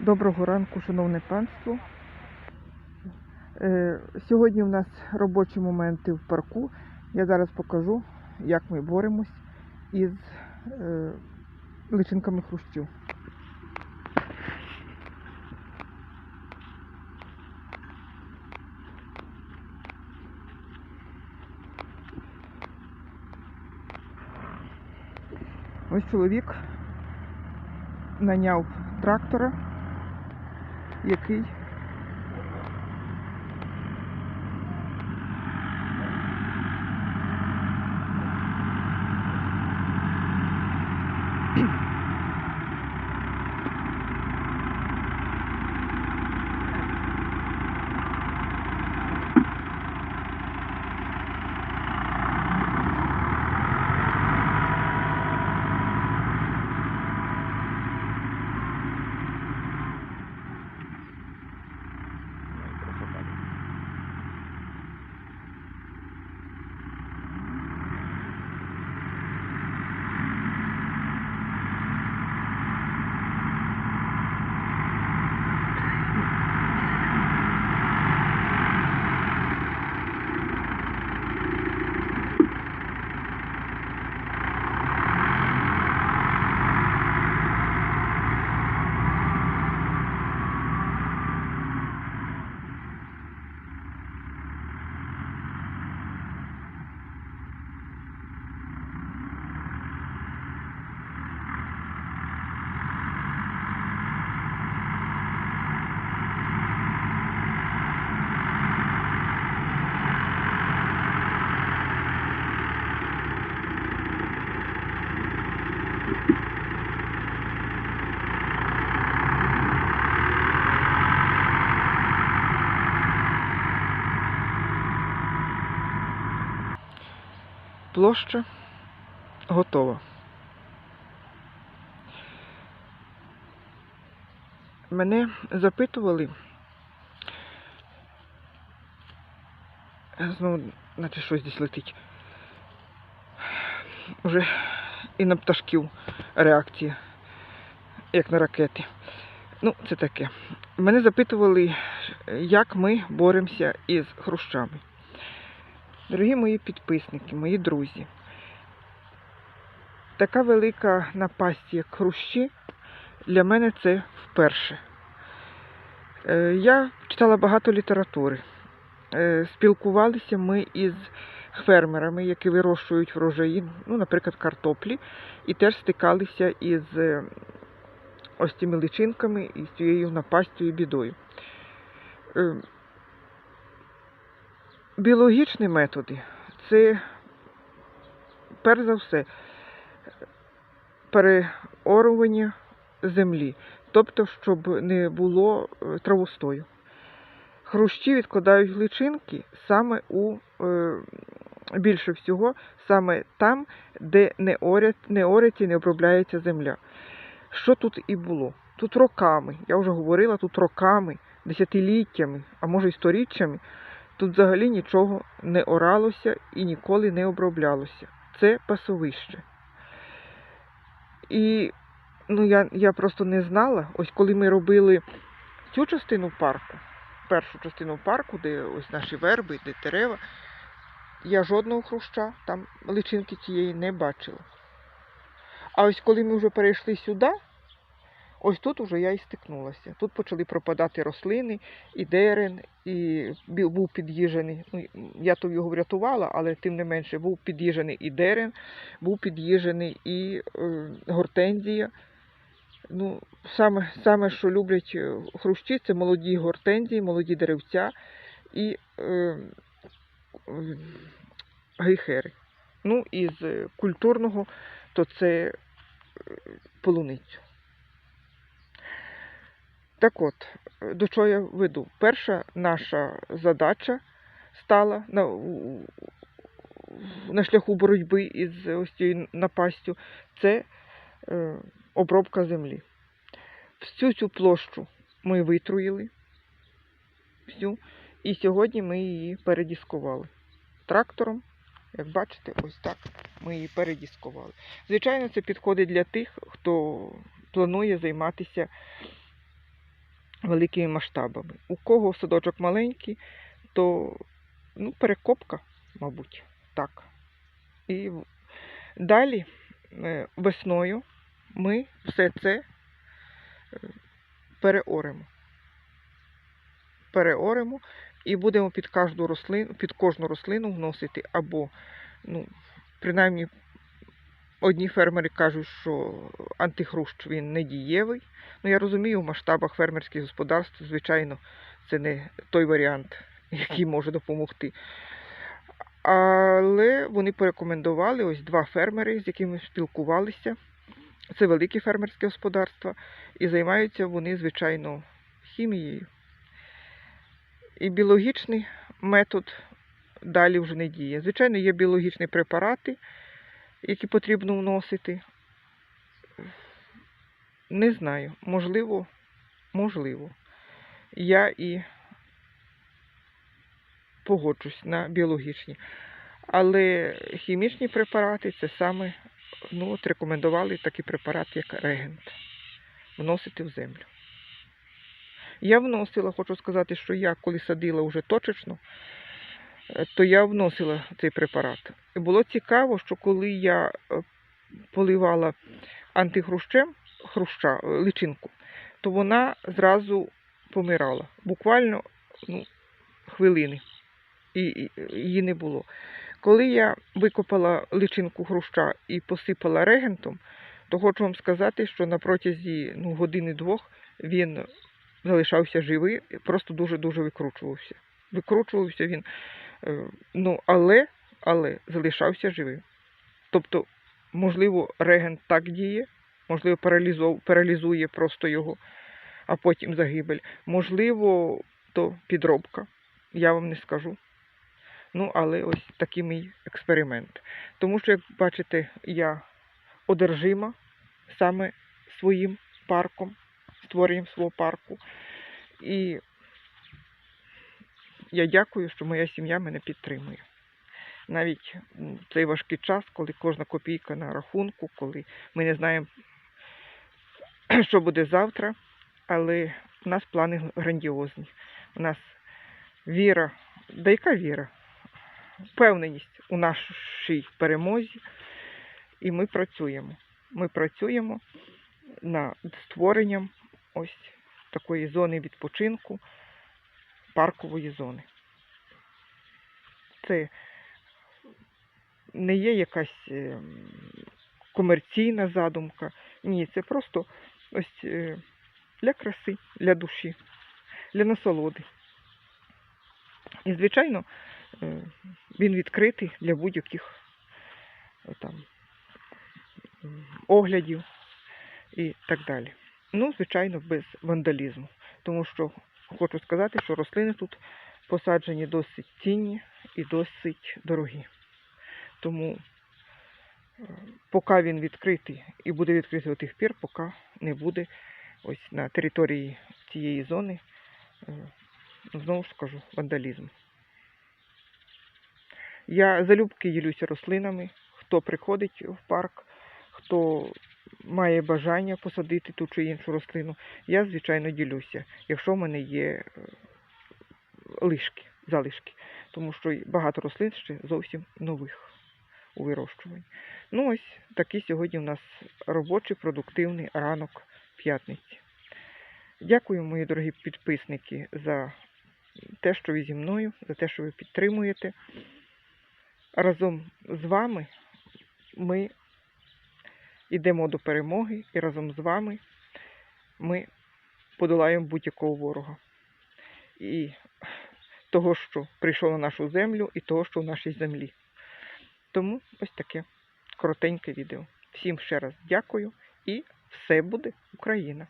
Доброго ранку, шановне панство. Е, Сьогодні у нас робочі моменти в парку. Я зараз покажу, як ми боремось із е, личинками хрущів. Ось чоловік наняв трактора, який площа готова. Мене запитували, знову, наче щось десь летить. Уже і на пташків реакція, як на ракети. Ну, це таке. Мене запитували, як ми боремося із хрущами. Дорогі мої підписники, мої друзі, така велика напасть, як хрущі, для мене це вперше. Е, Я читала багато літератури. Е, Спілкувалися ми із фермерами, які вирощують врожаї, ну, наприклад, картоплі, і теж стикалися із е, ось цими личинками і з цією напастю і бідою. Біологічні методи це перш за все переорування землі, тобто, щоб не було е, травостою. Хрущі відкладають личинки саме у е, більше всього, саме там, де не орять, не орять і не обробляється земля. Що тут і було? Тут роками, я вже говорила, тут роками, десятиліттями, а може й сторіччями. Тут взагалі нічого не оралося і ніколи не оброблялося. Це пасовище. І ну, я, я просто не знала, ось коли ми робили цю частину парку, першу частину парку, де ось наші верби, де дерева, я жодного хруща, там личинки цієї не бачила. А ось коли ми вже перейшли сюди, Ось тут уже я і стикнулася. Тут почали пропадати рослини, і дерен, і був під'їжджений. Ну, я то його врятувала, але тим не менше був під'їжджений і дерен, був під'їжджений і е, гортензія. Ну, саме, саме, що люблять е, хрущі, це молоді гортензії, молоді деревця і е, е, гейхери. Ну, із культурного, то це е, полуницю. Так от, до чого я веду? Перша наша задача стала на, на шляху боротьби із ось цією напастю це е, обробка землі. Всю цю площу ми витруїли, всю, і сьогодні ми її передіскували трактором. Як бачите, ось так ми її передіскували. Звичайно, це підходить для тих, хто планує займатися великими масштабами. У кого садочок маленький, то ну, перекопка, мабуть, так. І далі е, весною ми все це е, переоремо. Переоремо і будемо під кожну рослину, під кожну рослину вносити або, ну, принаймні, одні фермери кажуть, що антихрущ він не дієвий. Ну, я розумію, в масштабах фермерських господарств, звичайно, це не той варіант, який може допомогти. Але вони порекомендували ось два фермери, з якими спілкувалися. Це великі фермерські господарства, і займаються вони, звичайно, хімією. І біологічний метод далі вже не діє. Звичайно, є біологічні препарати, які потрібно вносити. Не знаю, можливо, можливо. Я і погоджусь на біологічні. Але хімічні препарати це саме, ну, от рекомендували такий препарат, як регент, вносити в землю. Я вносила, хочу сказати, що я коли садила вже точечно, то я вносила цей препарат. І було цікаво, що коли я е, поливала антихрущем хруща, е, личинку, то вона зразу помирала. Буквально ну, хвилини. І, її не було. Коли я викопала личинку хруща і посипала регентом, то хочу вам сказати, що на протязі ну, години-двох він залишався живий, просто дуже-дуже викручувався. Викручувався він, е, ну, але, але залишався живим. Тобто, можливо, регент так діє, можливо, паралізує просто його, а потім загибель. Можливо, то підробка. Я вам не скажу. Ну, але ось такий мій експеримент. Тому що, як бачите, я одержима саме своїм парком, створенням свого парку. І я дякую, що моя сім'я мене підтримує. Навіть в цей важкий час, коли кожна копійка на рахунку, коли ми не знаємо, що буде завтра, але у нас плани грандіозні. У нас віра, да яка віра? Впевненість у нашій перемозі, і ми працюємо. Ми працюємо над створенням ось такої зони відпочинку, паркової зони. Це не є якась ем, комерційна задумка. Ні, це просто ось е, для краси, для душі, для насолоди. І, звичайно, е, він відкритий для будь-яких е, там оглядів і так далі. Ну, звичайно, без вандалізму. Тому що хочу сказати, що рослини тут посаджені досить цінні і досить дорогі. Тому е, поки він відкритий і буде відкритий до тих пір, поки не буде ось на території цієї зони, е, знову ж скажу, вандалізм. Я залюбки ділюся рослинами, хто приходить в парк, хто має бажання посадити ту чи іншу рослину, я, звичайно, ділюся, якщо в мене є е, лишки, залишки, тому що багато рослин ще зовсім нових у вирощуванні. Ну ось такий сьогодні у нас робочий, продуктивний ранок п'ятниці. Дякую, мої дорогі підписники, за те, що ви зі мною, за те, що ви підтримуєте. Разом з вами ми йдемо до перемоги, і разом з вами ми подолаємо будь-якого ворога. І того, що прийшов на нашу землю, і того, що в нашій землі. Тому ось таке коротеньке відео. Всім ще раз дякую і все буде Україна!